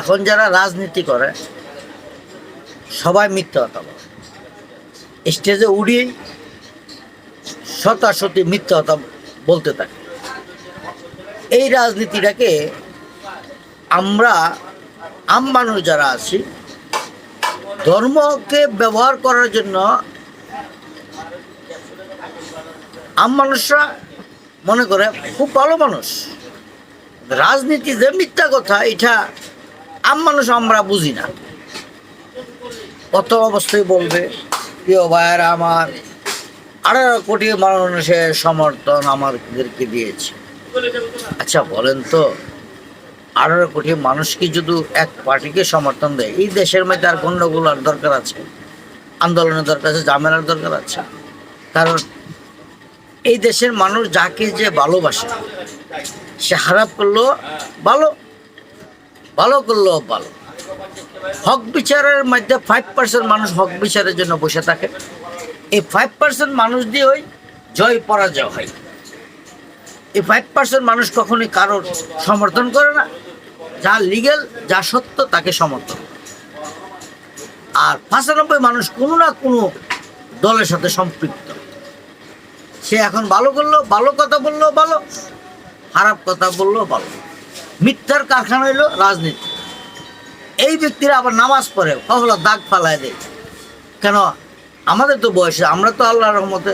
এখন যারা রাজনীতি করে, সবাই মিথ্যা কথা বলে। স্টেজে উড়িয়ে শতাশতি মিথ্যা কথা বলতে থাকে। এই রাজনীতিটাকে আমরা আম মানুষ যারা আছি, ধর্মকে ব্যবহার করার জন্য আম মানুষরা মনে করে খুব ভালো মানুষ। রাজনীতি যে মিথ্যা কথা, এটা আম মানুষ আমরা বুঝি না। কত অবস্থায় বলবে, প্রিয় ভাইয়ের আমার আঠারো কোটি মানুষের সমর্থন আমাদেরকে দিয়েছে। আচ্ছা বলেন তো আঠারো কোটি মানুষ কি যদি এক পার্টিকে সমর্থন দেয়? এই দেশের মধ্যে আর গণ্ডগোল আর দরকার আছে? আন্দোলনের দরকার আছে? ঝামেলার দরকার আছে? কারণ এই দেশের মানুষ যাকে যে ভালোবাসে সে খারাপ করল, ভালো ভালো করল, ভালো। হক বিচারের মধ্যে ফাইভ পার্সেন্ট মানুষ হক বিচারের জন্য বসে থাকে। এই ফাইভ পার্সেন্ট মানুষ দিয়ে ওই জয় পরাজয় হয়। এই ফাইভ পার্সেন্ট মানুষ কখনোই কারোর সমর্থন করে না। যা লিগেল যা সত্য, তাকে সমর্থন। আর পঁচানব্বই মানুষ কোনো না কোনো দলের সাথে সম্পৃক্ত। সে এখন ভালো করল, ভালো কথা বলল, ভালো। খারাপ কথা বলল ভালো মিথ্যার কারখানা হইল রাজনীতি। এই ব্যক্তিরা আবার নামাজ পড়ে, কখনো দাগ ফালায় দেয়। কেন? আমাদের তো বয়সে, আমরা তো আল্লাহর রহমতে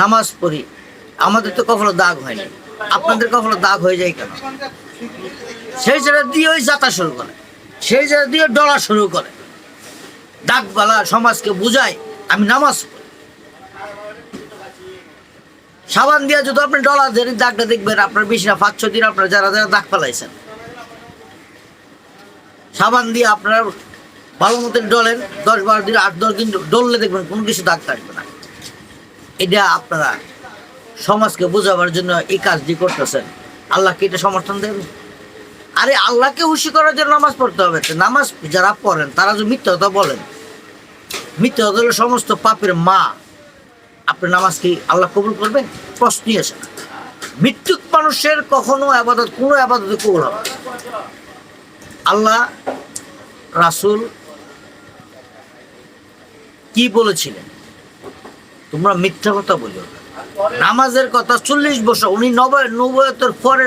নামাজ পড়ি। আমাদের তো কখনো দাগ হয়নি। আপনাদের কখনো দাগ হয়ে যায় কেন? সেই জায়গা দিয়ে ওই যাতা শুরু করে। সেই জায়গা দিয়ে ডলা শুরু করে। দাগ দাগবালা সমাজকে বুঝায়, আমি নামাজ পড়ি সাবান দিয়ে যদি আপনি ডলার দেন, দাগটা দেখবেন আপনার বেশি না, পাঁচ দিন আপনার যারা যারা দাগ ফেলাইছেন। সাবান দিয়ে আপনার ভালো মতন ডলেন, দশ বারো দিন, আট, দশ দিন ডললে দেখবেন কোনো কিছু দাগ থাকবে না। এটা আপনারা সমাজকে বোঝাবার জন্য এই কাজটি করতেছেন। আল্লাহকে এটা সমর্থন দেবেন আরে আল্লাহকে খুশি করার জন্য নামাজ পড়তে হবে। নামাজ যারা পড়েন, তারা যদি মিথ্যা কথা বলেন। মিথ্যা কথা সমস্ত পাপের মা। আপনি নামাজ কি আল্লাহ কবুল করবেন প্রশ্নই আসে না মৃত্যুক মানুষের কখনো আবাদত, কোনো আবাদতে কবুল হবে আল্লাহ, রাসুল কি বলেছিলেন? তোমরা মিথ্যা কথা বলিও নামাজের কথা চল্লিশ বছর, উনি নবয় নবয়তের পরে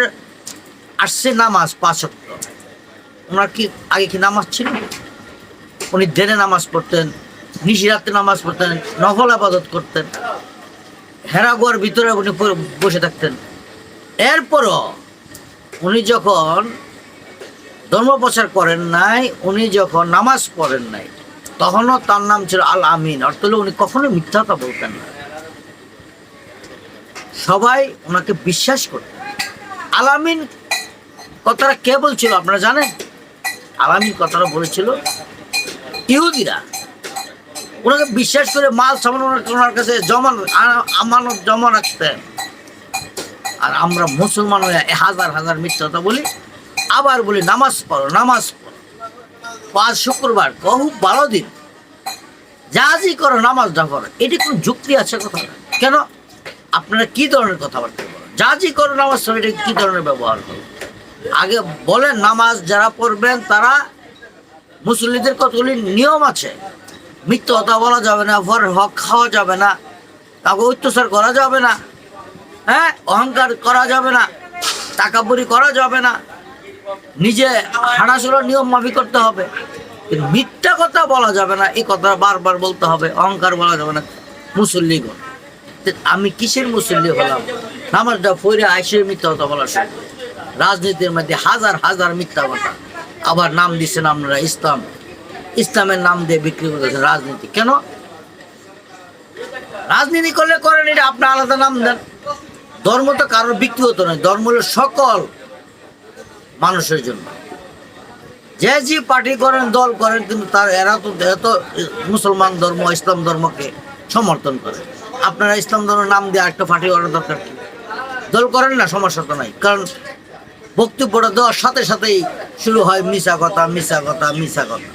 আসছে নামাজ পাঁচ। ওনার কি আগে কি নামাজ ছিল? উনি দেনে নামাজ পড়তেন নিশিরাতে নামাজ পড়তেন, নফল আবাদত করতেন হেরাগোয়ার ভিতরে উনি বসে থাকতেন। এরপরও উনি যখন ধর্ম প্রচার করেন নাই, উনি যখন নামাজ পড়েন নাই, তখনও তার নাম ছিল আল আমিন, অর্থ হলো উনি কখনো মিথ্যা কথা বলতেন না। সবাই ওনাকে বিশ্বাস করতেন। আলামিন কথাটা কে বলছিল আপনারা জানেন? আল আমিন কথাটা বলেছিল ইহুদিরা। ওনাকে বিশ্বাস করে মাল সামান কাছে জমা আমানত জমা রাখতেন আর আমরা মুসলমান হয়ে হাজার হাজার মিথ্যা কথা বলি, আবার বলি, নামাজ পড়ো নামাজ পড়ো। পাঁচ শুক্রবার, বহু বারো দিন। যা যাই করো নামাজটা করো। এটি কোনো যুক্তি আছে কথা কেন? আপনারা কি ধরনের কথাবার্তা বলেন? যাই করো, নামাজ পড়ো, এটা কি ধরনের ব্যবহার করো? আগে বলেন, নামাজ যারা পড়বেন তারা মুসল্লিদের কতগুলি নিয়ম আছে? মিথ্যা কথা বলা যাবে না পরের হক খাওয়া যাবে না, কাউকে অত্যাচার করা যাবে না হ্যাঁ? অহংকার করা যাবে না টাকাপুরি করা যাবে না, নিজে হাঁটাচলার নিয়ম মাফি করতে হবে। কিন্তু মিথ্যা কথা বলা যাবে না, এই কথা বারবার বলতে হবে, অহংকার বলা যাবে না মুসল্লিগণ আমি কিসের মুসল্লি হলাম? নামাজটা ফইরে আইসের মিথ্যা কথা বলা রাজনীতির মধ্যে হাজার হাজার মিথ্যা কথা। আবার নাম দিচ্ছেন আপনারা ইসলাম। ইসলামের নাম দিয়ে বিক্রি করতেছেন রাজনীতি। কেন? রাজনীতি করলে করেন, এটা আপনি আলাদা নাম দেন। ধর্ম তো কারোর ব্যক্তিগত নয় ধর্ম হলো সকল মানুষের জন্য। যে যে পার্টি করেন, দল করেন, কিন্তু তার এরা তো এত মুসলমান ধর্ম, ইসলাম ধর্মকে সমর্থন করে। আপনারা ইসলাম ধর্মের নাম দিয়ে একটা পার্টি করার দরকার কি? দল করেন না, সমস্যা তো নাই। কারণ বক্তব্যটা দেওয়ার সাথে সাথেই শুরু হয় মিশা কথা মিশা কথা মিশা কথা।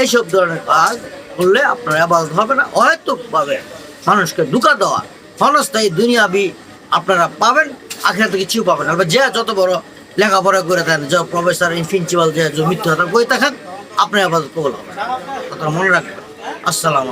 এইসব ধরনের কাজ করলে আপনার আবাস হবে না। অহেতুকভাবে মানুষকে ধোকা দেওয়া, ক্ষণস্থায়ী দুনিয়াবি আপনারা পাবেন, আখেরা থেকে চিউ পাবেন না। যে যত বড় লেখাপড়া করে থাকেন যে প্রফেসর প্রিন্সিপাল যে মৃত্যু কথা কই থাকেন, আপনি আবাস কবল হবেন আপনারা মনে রাখবেন। আসসালাম